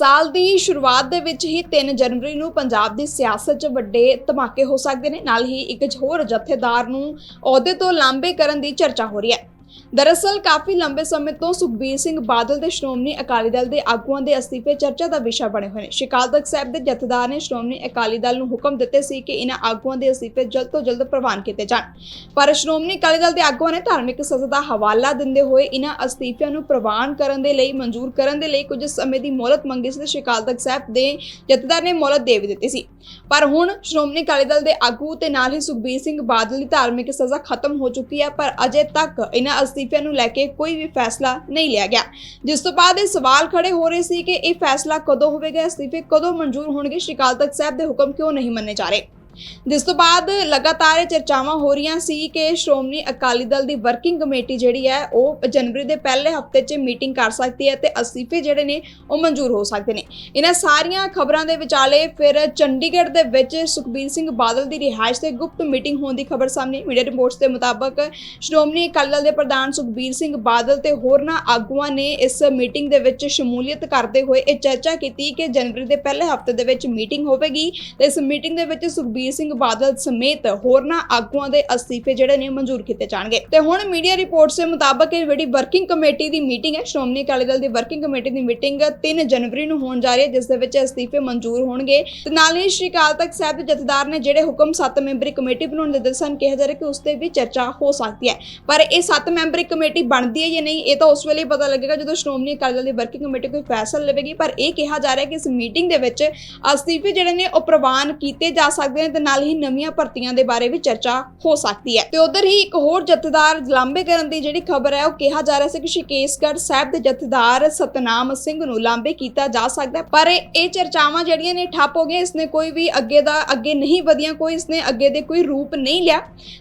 ਸਾਲ ਦੀ ਸ਼ੁਰੂਆਤ ਦੇ ਵਿੱਚ ਹੀ 3 ਜਨਵਰੀ ਨੂੰ ਪੰਜਾਬ ਦੀ ਸਿਆਸਤ 'ਚ ਵੱਡੇ ਧਮਾਕੇ ਹੋ ਸਕਦੇ ਨੇ। ਨਾਲ ਹੀ ਇੱਕ ਹੋਰ ਜਥੇਦਾਰ ਨੂੰ ਅਹੁਦੇ ਤੋਂ ਲਾਂਬੇ ਕਰਨ ਦੀ ਚਰਚਾ ਹੋ ਰਹੀ ਹੈ। ਦਰਅਸਲ, ਕਾਫੀ ਲੰਬੇ ਸਮੇਂ ਤੋਂ ਸੁਖਬੀਰ ਸਿੰਘ ਬਾਦਲ ਦੇ ਸ਼੍ਰੋਮਣੀ ਅਕਾਲੀ ਦਲ ਦੇ ਆਗੂਆਂ ਦੇ ਅਸਤੀਫੇ ਚਰਚਾ ਦਾ ਵਿਸ਼ਾ ਬਣੇ ਹੋਏ ਨੇ। ਸ਼ਿਕਾਲ ਤਖਤ ਸਾਹਿਬ ਦੇ ਜਥੇਦਾਰ ਨੇ ਸ਼੍ਰੋਮਣੀ ਅਕਾਲੀ ਦਲ ਨੂੰ ਹੁਕਮ ਦਿੱਤੇ ਸੀ ਕਿ ਇਹਨਾਂ ਆਗੂਆਂ ਦੇ ਅਸਤੀਫੇ ਜਲਦ ਤੋਂ ਜਲਦ ਪ੍ਰਵਾਨ ਕੀਤੇ ਜਾਣ। ਪਰ ਸ਼੍ਰੋਮਣੀ ਅਕਾਲੀ ਦਲ ਦੇ ਆਗੂਆਂ ਨੇ ਧਾਰਮਿਕ ਸਜ਼ਾ ਦਾ ਹਵਾਲਾ ਦਿੰਦੇ ਹੋਏ ਇਹਨਾਂ ਅਸਤੀਫਿਆਂ ਨੂੰ ਪ੍ਰਵਾਨ ਕਰਨ ਦੇ ਲਈ, ਮਨਜ਼ੂਰ ਕਰਨ ਦੇ ਲਈ ਕੁਝ ਸਮੇਂ ਦੀ ਮੌਲਤ ਮੰਗੀ ਸੀ ਤੇ ਸ਼ਿਕਾਲ ਤਖਤ ਸਾਹਿਬ ਦੇ ਜਥੇਦਾਰ ਨੇ ਮੌਲਤ ਦੇ ਵੀ ਦਿੱਤੀ ਸੀ। ਪਰ ਹੁਣ ਸ਼੍ਰੋਮਣੀ ਅਕਾਲੀ ਦਲ ਦੇ ਆਗੂ ਤੇ ਨਾਲ ਹੀ ਸੁਖਬੀਰ ਸਿੰਘ ਬਾਦਲ ਦੀ ਧਾਰਮਿਕ ਸਜ਼ਾ ਖਤਮ ਹੋ ਚੁੱਕੀ ਹੈ, ਪਰ ਅਜੇ ਤੱਕ ਇਹਨਾਂ ਅਸਤੀਫਿਆਂ ਨੂੰ ਲੈ ਕੇ ਕੋਈ ਵੀ ਫੈਸਲਾ ਨਹੀਂ ਲਿਆ ਗਿਆ। ਜਿਸ ਤੋਂ ਬਾਅਦ ਇਹ ਸਵਾਲ ਖੜੇ ਹੋ ਰਹੇ ਸੀ ਕਿ ਇਹ ਫੈਸਲਾ ਕਦੋਂ ਹੋਵੇਗਾ? ਅਸਤੀਫੇ ਕਦੋਂ ਮਨਜ਼ੂਰ ਹੋਣਗੇ? ਸ਼੍ਰੀ ਅਕਾਲ ਤਖਤ ਸਾਹਿਬ ਦੇ ਹੁਕਮ ਕਿਉਂ ਨਹੀਂ ਮੰਨੇ ਜਾ ਰਹੇ? ਜਿਸ ਤੋਂ ਬਾਅਦ ਲਗਾਤਾਰ ਇਹ ਚਰਚਾਵਾਂ ਹੋ ਰਹੀਆਂ ਸੀ ਕਿ ਸ਼੍ਰੋਮਣੀ ਅਕਾਲੀ ਦਲ ਦੀ ਵਰਕਿੰਗ ਕਮੇਟੀ ਜਿਹੜੀ ਹੈ, ਉਹ ਜਨਵਰੀ ਦੇ ਪਹਿਲੇ ਹਫ਼ਤੇ 'ਚ ਮੀਟਿੰਗ ਕਰ ਸਕਦੀ ਹੈ ਤੇ ਅਸਤੀਫੇ ਜਿਹੜੇ ਨੇ, ਉਹ ਮਨਜ਼ੂਰ ਹੋ ਸਕਦੇ ਨੇ। ਇਹਨਾਂ ਸਾਰੀਆਂ ਖਬਰਾਂ ਦੇ ਵਿਚਾਲੇ ਫਿਰ ਚੰਡੀਗੜ੍ਹ ਦੇ ਵਿੱਚ ਸੁਖਬੀਰ ਸਿੰਘ ਬਾਦਲ ਦੀ ਰਿਹਾਇਸ਼ ਤੇ ਗੁਪਤ ਮੀਟਿੰਗ ਹੋਣ ਦੀ ਖਬਰ ਸਾਹਮਣੇ ਮੀਡੀਆ ਰਿਪੋਰਟਸ ਦੇ ਮੁਤਾਬਕ ਸ਼੍ਰੋਮਣੀ ਅਕਾਲੀ ਦਲ ਦੇ ਪ੍ਰਧਾਨ ਸੁਖਬੀਰ ਸਿੰਘ ਬਾਦਲ ਤੇ ਹੋਰਨਾਂ ਆਗੂਆਂ ਨੇ ਇਸ ਮੀਟਿੰਗ ਦੇ ਵਿੱਚ ਸ਼ਮੂਲੀਅਤ ਕਰਦੇ ਹੋਏ ਇਹ ਚਰਚਾ ਕੀਤੀ ਕਿ ਜਨਵਰੀ ਦੇ ਪਹਿਲੇ ਹਫ਼ਤੇ ਦੇ ਵਿੱਚ ਮੀਟਿੰਗ ਹੋਵੇਗੀ। ਤੇ ਇਸ ਮੀਟਿੰਗ ਦੇ ਵਿੱਚ ਸੁਖਬੀਰ ਸਿੰਘ ਬਾਦਲ ਸਮੇਤ ਹੋਰਨਾਂ ਆਗੂਆਂ ਦੇ ਅਸਤੀਫੇ ਜਿਹੜੇ ਨੇ ਮਨਜ਼ੂਰ ਕੀਤੇ ਜਾਣਗੇ। ਤੇ ਹੁਣ ਮੀਡੀਆ ਰਿਪੋਰਟਸ ਦੇ ਮੁਤਾਬਕ ਇਹ ਜਿਹੜੀ ਵਰਕਿੰਗ ਕਮੇਟੀ ਦੀ ਮੀਟਿੰਗ ਹੈ, ਸ਼੍ਰੋਮਣੀ ਅਕਾਲੀ ਦਲ ਦੀ ਵਰਕਿੰਗ ਕਮੇਟੀ ਦੀ ਮੀਟਿੰਗ 3 ਜਨਵਰੀ ਨੂੰ ਹੋਣ ਜਾ ਰਹੀ ਹੈ, ਜਿਸ ਦੇ ਵਿੱਚ ਅਸਤੀਫੇ ਮਨਜ਼ੂਰ ਹੋਣਗੇ। ਤੇ ਨਾਲ ਹੀ ਸ਼੍ਰੀ ਅਕਾਲ ਤਖਤ ਸਾਹਿਬ ਦੇ ਜਥੇਦਾਰ ਨੇ ਜਿਹੜੇ ਹੁਕਮ 7 ਮੈਂਬਰੀ ਕਮੇਟੀ ਬਣਾਉਣ ਦੇ ਦਿੱਤੇ ਸਨ ਕਿਹਾ ਜਾ ਰਿਹਾ ਕਿ ਉਸ ਤੇ ਵੀ ਚਰਚਾ ਹੋ ਸਕਦੀ ਹੈ। ਪਰ ਇਹ 7 ਮੈਂਬਰੀ ਕਮੇਟੀ ਬਣਦੀ ਹੈ ਜਾਂ ਨਹੀਂ, ਇਹ ਤਾਂ ਉਸ ਵੇਲੇ ਪਤਾ ਲੱਗੇਗਾ ਜਦੋਂ ਸ਼੍ਰੋਮਣੀ ਅਕਾਲੀ ਦਲ ਦੀ ਵਰਕਿੰਗ ਕਮੇਟੀ ਕੋਈ ਫੈਸਲਾ ਲਵੇਗੀ। ਪਰ ਇਹ ਕਿਹਾ ਜਾ ਰਿਹਾ ਕਿ ਇਸ ਮੀਟਿੰਗ ਦੇ ਵਿੱਚ ਅਸਤੀਫੇ ਜਿਹੜੇ ਨੇ ਉਹ ਪ੍ਰਵਾਨ ਕੀਤੇ ਜਾ ਸਕਦੇ ਨੇ ਤੇ ਨਾਲ ਹੀ ਨਵੀਆਂ ਭਰਤੀਆਂ ਦੇ ਬਾਰੇ ਵੀ ਚਰਚਾ ਹੋ ਸਕਦੀ ਹੈ। ਤੇ ਉਧਰ ਹੀ ਇੱਕ ਹੋਰ ਜਥੇਦਾਰ ਲਾਂਬੇ ਕਰਨ ਦੀ ਜਿਹੜੀ ਖਬਰ ਹੈ, ਉਹ ਕਿਹਾ ਜਾ ਰਿਹਾ ਸੀ ਕਿ ਸ਼ਿਕੇਸ਼ਗੜ੍ਹ ਸਾਹਿਬ ਦੇ ਜਥੇਦਾਰ ਸਤਨਾਮ ਸਿੰਘ ਨੂੰ ਲਾਂਬੇ ਕੀਤਾ ਜਾ ਸਕਦਾ ਪਰ ਇਹ ਚਰਚਾਵਾਂ ਜਿਹੜੀਆਂ ਨੇ ਠੱਪ ਹੋ ਗਈਆਂ। ਇਸਨੇ ਕੋਈ ਵੀ ਅੱਗੇ ਦਾ, ਅੱਗੇ ਨਹੀਂ ਵਧੀਆਂ, ਕੋਈ ਇਸਨੇ ਅੱਗੇ ਦੇ ਕੋਈ ਰੂਪ ਨਹੀਂ ਲਿਆ।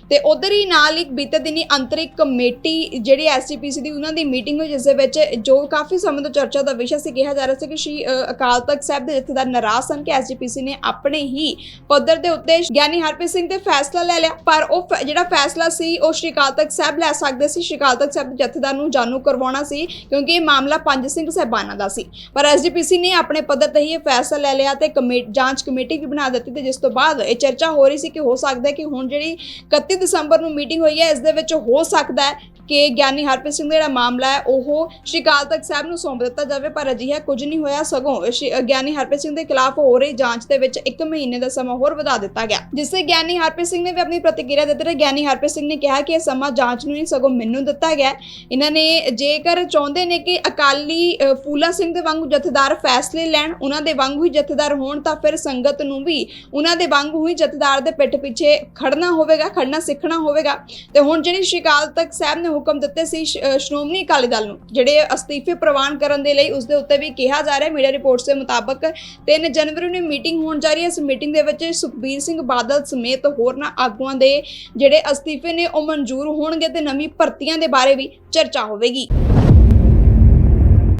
ਤੇ ਉਧਰ ਹੀ ਨਾਲ ਇੱਕ ਬੀਤੇ ਦਿਨੀ ਅੰਤਰਿਕ ਕਮੇਟੀ ਜਿਹੜੀ ਐਸਜੀਪੀਸੀ ਦੀ, ਉਹਨਾਂ ਦੀ ਮੀਟਿੰਗ ਹੋਈ, ਜਿਸ ਦੇ ਵਿੱਚ ਜੋ ਕਾਫੀ ਸਮੇਂ ਤੋਂ ਚਰਚਾ ਦਾ ਵਿਸ਼ਾ ਸੀ, ਕਿਹਾ ਜਾ ਰਿਹਾ ਸੀ ਕਿ ਸ਼੍ਰੀ ਅਕਾਲ ਤਖਤ ਸਾਹਿਬ ਦੇ ਜਥੇਦਾਰ ਨਾਰਾਜ਼ ਸਨ ਕਿ ਐਸਜੀਪੀਸੀ ਨੇ ਆਪਣੇ ਹੀ ਪੱਧਰ ਦੇ ਉੱਤੇ ਗਿਆਨੀ ਹਰਪ੍ਰੀਤ ਸਿੰਘ ਤੇ ਫੈਸਲਾ ਲੈ ਲਿਆ। ਪਰ ਉਹ ਜਿਹੜਾ ਫੈਸਲਾ ਸੀ, ਉਹ ਸ਼੍ਰੀ ਅਕਾਲ ਤਖਤ ਸਾਹਿਬ ਲੈ ਸਕਦੇ ਸੀ। ਸ਼੍ਰੀ ਅਕਾਲ ਤਖਤ ਸਾਹਿਬ ਜਥੇਦਾਰ ਨੂੰ ਜਾਣੂ ਕਰਵਾਉਣਾ ਸੀ, ਕਿਉਂਕਿ ਇਹ ਮਾਮਲਾ ਪੰਜ ਸਿੰਘ ਸਾਹਿਬਾਨਾਂ ਦਾ ਸੀ। ਪਰ ਐਸਜੀਪੀਸੀ ਨੇ ਆਪਣੇ ਪੱਧਰ ਤੇ ਹੀ ਇਹ ਫੈਸਲਾ ਲੈ ਲਿਆ ਤੇ ਜਾਂਚ ਕਮੇਟੀ ਵੀ ਬਣਾ ਦਿੱਤੀ ਤੇ ਜਿਸ ਤੋਂ ਬਾਅਦ ਇਹ ਚਰਚਾ ਹੋ ਰਹੀ ਸੀ ਕਿ ਹੋ ਸਕਦਾ ਹੈ ਕਿ ਹੁਣ ਜਿਹੜੀ 31 ਦਸੰਬਰ ਨੂੰ ਮੀਟਿੰਗ ਹੋਈ ਹੈ, ਇਸ ਦੇ ਵਿੱਚ ਹੋ ਸਕਦਾ ਹੈ ਕਿ ਗਿਆਨੀ ਹਰਪ੍ਰੀਤ ਸਿੰਘ ਦਾ ਜਿਹੜਾ ਮਾਮਲਾ ਹੈ, ਉਹ ਸ਼੍ਰੀ ਅਕਾਲ ਤਖਤ ਸਾਹਿਬ ਨੂੰ ਸੌਂਪ ਦਿੱਤਾ ਜਾਵੇ, ਪਰ ਅਜਿਹਾ ਕੁਝ ਨਹੀਂ ਹੋਇਆ। ਸਗੋਂ ਗਿਆਨੀ ਹਰਪ੍ਰੀਤ ਸਿੰਘ ਦੇ ਖਿਲਾਫ ਹੋ ਰਹੀ ਜਾਂਚ ਦੇ ਵਿੱਚ 1 ਮਹੀਨੇ ਦਾ ਸਮਾਂ ਹੋਰ ਵਧਾ ਦਿੱਤਾ ਗਿਆ। ਜਿਸ ਤੇ ਗਿਆਨੀ ਹਰਪ੍ਰੀਤ ਸਿੰਘ ਨੇ ਵੀ ਆਪਣੀ ਪ੍ਰਤੀਕਿਰਿਆ ਦਿੱਤੀ ਤੇ ਗਿਆਨੀ ਹਰਪ੍ਰੀਤ ਸਿੰਘ ਨੇ ਕਿਹਾ ਕਿ ਇਹ ਸਮਾਂ ਜਾਂਚ ਨੂੰ ਨਹੀਂ, ਸਗੋਂ ਮੈਨੂੰ ਦਿੱਤਾ ਗਿਆ। ਇਹਨਾਂ ਨੇ ਜੇਕਰ ਚਾਹੁੰਦੇ ਨੇ ਕਿ ਅਕਾਲੀ ਫੂਲਾ ਸਿੰਘ ਦੇ ਵਾਂਗੂ ਜਥੇਦਾਰ ਫੈਸਲੇ ਲੈਣ, ਉਹਨਾਂ ਦੇ ਵਾਂਗੂ ਹੀ ਜਥੇਦਾਰ ਹੋਣ, ਤਾਂ ਫਿਰ ਸੰਗਤ ਨੂੰ ਵੀ ਉਹਨਾਂ ਦੇ ਵਾਂਗੂ ਹੀ ਜਥੇਦਾਰ ਦੇ ਪਿੱਠ ਪਿੱਛੇ ਖੜਨਾ ਹੋਵੇਗਾ, ਖੜਨਾ ਸਿੱਖਣਾ ਹੋਵੇਗਾ। ਤੇ ਹੁਣ ਜਿਹੜੀ ਸ਼੍ਰੀ ਅਕਾਲ ਤਖਤ ਸਾਹਿਬ ਨੇ ਹੁਕਮ ਦਿੱਤੇ ਸੀ ਸ਼੍ਰੋਮਣੀ ਅਕਾਲੀ ਦਲ ਨੂੰ, ਜਿਹੜੇ ਅਸਤੀਫੇ ਪ੍ਰਵਾਨ ਕਰਨ ਦੇ ਲਈ ਉਸ ਦੇ ਉੱਤੇ ਵੀ ਕਿਹਾ ਜਾ ਰਿਹਾ, ਮੀਡੀਆ ਰਿਪੋਰਟਸ ਦੇ ਮੁਤਾਬਕ 3 ਜਨਵਰੀ ਨੂੰ ਮੀਟਿੰਗ ਹੋਣ ਜਾ ਰਹੀ ਹੈ। ਇਸ ਮੀਟਿੰਗ ਦੇ ਵਿੱਚ ਸੁਖਬੀਰ ਸਿੰਘ ਬਾਦਲ ਸਮੇਤ ਹੋਰਨਾਂ ਆਗੂਆਂ ਦੇ ਜਿਹੜੇ ਅਸਤੀਫੇ ਨੇ, ਉਹ ਮਨਜ਼ੂਰ ਹੋਣਗੇ ਤੇ ਨਵੀਂ ਭਰਤੀਆਂ ਦੇ ਬਾਰੇ ਵੀ ਚਰਚਾ ਹੋਵੇਗੀ।